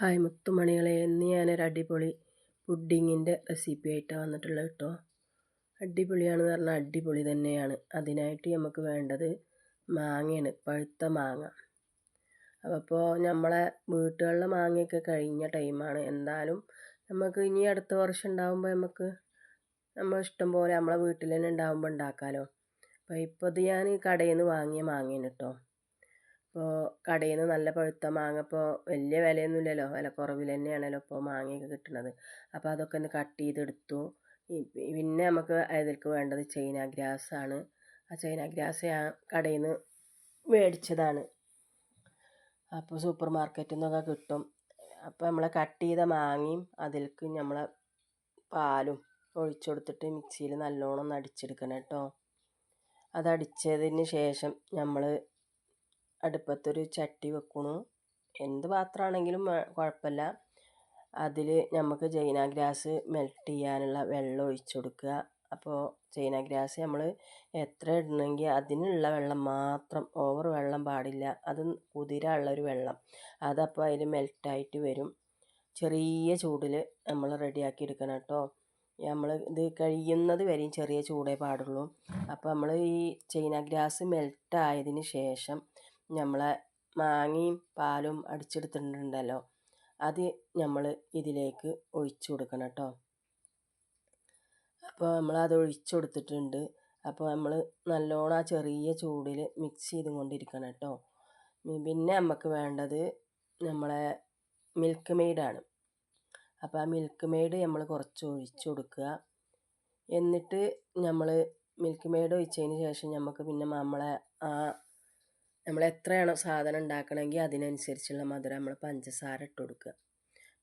Hi മുത്തുമണികളെ. ഇന്ന് ഞാനൊരു അടിപൊളി പുഡിങ്ങിന്റെ റെസിപ്പി ആയിട്ടാണ് വന്നിട്ടുള്ളത് കേട്ടോ. അടിപൊളിയാണെന്ന് പറഞ്ഞാൽ അടിപൊളി തന്നെയാണ്. അതിനായിട്ട് നമുക്ക് വേണ്ടത് മാങ്ങയാണ് പഴുത്ത മാങ്ങ. അപ്പോൾ നമ്മളെ വീട്ടുകളിലെ മാങ്ങയൊക്കെ കഴിഞ്ഞ ടൈമാണ്. എന്തായാലും നമുക്ക് ഇനി അടുത്ത വർഷം ഉണ്ടാകുമ്പോൾ നമുക്ക് നമ്മൾ ഇഷ്ടം പോലെ നമ്മളെ വീട്ടിൽ തന്നെ ഉണ്ടാകുമ്പോൾ ഉണ്ടാക്കാമല്ലോ അപ്പോൾ ഇപ്പോൾ ഇത് ഞാൻ കടയിൽ നിന്ന് വാങ്ങിയ മാങ്ങയാണ് കേട്ടോ. ഇപ്പോൾ കടയിൽ നിന്ന് നല്ല പഴുത്ത മാങ്ങ ഇപ്പോൾ വലിയ വിലയൊന്നുമില്ലല്ലോ വില കുറവിൽ തന്നെയാണല്ലോ ഇപ്പോൾ മാങ്ങയൊക്കെ കിട്ടുന്നത് അപ്പോൾ അതൊക്കെ ഒന്ന് കട്ട് ചെയ്തെടുത്തു. പിന്നെ നമുക്ക് അതിലേക്ക് വേണ്ടത് ചൈന ഗ്രാസ് ആണ് ആ ചൈന ഗ്രാസ് ഞാൻ കടയിൽ നിന്ന് മേടിച്ചതാണ്. അപ്പോൾ സൂപ്പർ മാർക്കറ്റിൽ നിന്നൊക്കെ കിട്ടും. അപ്പോൾ നമ്മൾ കട്ട് ചെയ്ത മാങ്ങയും അതിലേക്ക് നമ്മളെ പാലും ഒഴിച്ചു കൊടുത്തിട്ട് മിക്സിയിൽ നല്ലോണം ഒന്ന് അടിച്ചെടുക്കണം കേട്ടോ. അതടിച്ചതിന് ശേഷം നമ്മൾ അടുപ്പത്തൊരു ചട്ടി വെക്കണു. എന്ത് പാത്രമാണെങ്കിലും കുഴപ്പമില്ല. അതിൽ നമുക്ക് ചൈന ഗ്രാസ് മെൽറ്റ് ചെയ്യാനുള്ള വെള്ളം ഒഴിച്ചു കൊടുക്കുക. അപ്പോൾ ചൈന ഗ്രാസ് നമ്മൾ എത്ര ഇടണമെങ്കിൽ അതിനുള്ള വെള്ളം മാത്രം ഓവർ വെള്ളം പാടില്ല. അത് കുതിരാനുള്ളൊരു വെള്ളം. അതപ്പോൾ അതിൽ മെൽറ്റായിട്ട് വരും. ചെറിയ ചൂടിൽ നമ്മൾ റെഡിയാക്കി എടുക്കണം കേട്ടോ. നമ്മൾ ഇത് കഴിയുന്നത് വരെയും ചെറിയ ചൂടേ പാടുള്ളൂ. അപ്പോൾ നമ്മൾ ഈ ചൈന ഗ്രാസ് മെൽറ്റ് ശേഷം നമ്മളെ മാങ്ങയും പാലും അടിച്ചെടുത്തിട്ടുണ്ടല്ലോ. അത് നമ്മൾ ഇതിലേക്ക് ഒഴിച്ചു കൊടുക്കണം കേട്ടോ അപ്പോൾ നമ്മൾ അത് ഒഴിച്ചു കൊടുത്തിട്ടുണ്ട്. അപ്പോൾ നമ്മൾ നല്ലോണം ആ ചെറിയ ചൂടിൽ മിക്സ് ചെയ്തും കൊണ്ടിരിക്കണം കേട്ടോ പിന്നെ നമുക്ക് വേണ്ടത് നമ്മളെ മിൽക്ക് മെയ്ഡാണ് അപ്പോൾ ആ മിൽക്ക് മെയ്ഡ് നമ്മൾ കുറച്ച് ഒഴിച്ചു കൊടുക്കുക. എന്നിട്ട് നമ്മൾ മിൽക്ക് മെയ്ഡ് ഒഴിച്ചതിന് ശേഷം നമുക്ക് പിന്നെ നമ്മളെ ആ നമ്മൾ എത്രയാണോ സാധനം ഉണ്ടാക്കണമെങ്കിൽ അതിനനുസരിച്ചുള്ള മധുരം നമ്മൾ പഞ്ചസാര ഇട്ട് കൊടുക്കുക.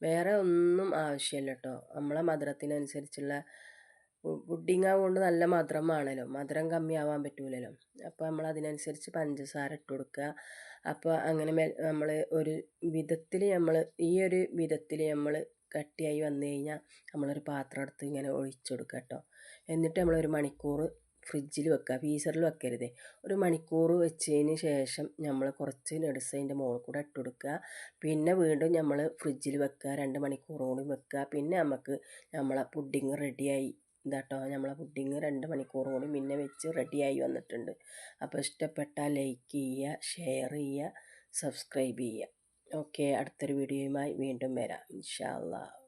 വേറെ ഒന്നും ആവശ്യമില്ല കേട്ടോ. നമ്മളെ മധുരത്തിനനുസരിച്ചുള്ള പുഡിങ് ആവുകൊണ്ട് നല്ല മധുരമാണല്ലോ മധുരം കമ്മിയാവാൻ പറ്റൂലല്ലോ. അപ്പോൾ നമ്മൾ അതിനനുസരിച്ച് പഞ്ചസാര ഇട്ട് കൊടുക്കുക. അപ്പോൾ അങ്ങനെ നമ്മൾ ഒരു വിധത്തിൽ നമ്മൾ ഈ ഒരു വിധത്തിൽ നമ്മൾ കട്ടിയായി വന്നു കഴിഞ്ഞാൽ നമ്മളൊരു പാത്രം എടുത്ത് ഇങ്ങനെ ഒഴിച്ചു കൊടുക്കുക കേട്ടോ. എന്നിട്ട് നമ്മളൊരു മണിക്കൂർ ഫ്രിഡ്ജിൽ വെക്കുക ഫീസറിൽ വെക്കരുത്. ഒരു മണിക്കൂർ വെച്ചതിന് ശേഷം നമ്മൾ കുറച്ച് നട്സ് അതിന്റെ മുകളിൽ കൂടെ ഇട്ട് കൊടുക്കുക. പിന്നെ വീണ്ടും നമ്മൾ ഫ്രിഡ്ജിൽ വെക്കുക രണ്ട് മണിക്കൂർ കൂടി വെക്കുക. പിന്നെ നമുക്ക് നമ്മളെ പുഡിങ് റെഡിയായി. ഇതാട്ടോ നമ്മളെ പുഡിങ് രണ്ട് മണിക്കൂർ കൂടി പിന്നെ വെച്ച് റെഡിയായി വന്നിട്ടുണ്ട്. അപ്പോൾ ഇഷ്ടപ്പെട്ടാൽ ലൈക്ക് ചെയ്യുക ഷെയർ ചെയ്യുക സബ്സ്ക്രൈബ് ചെയ്യുക. ഓക്കെ അടുത്തൊരു വീഡിയോയുമായി വീണ്ടും വരാം. ഇൻഷാ അള്ളാഹ്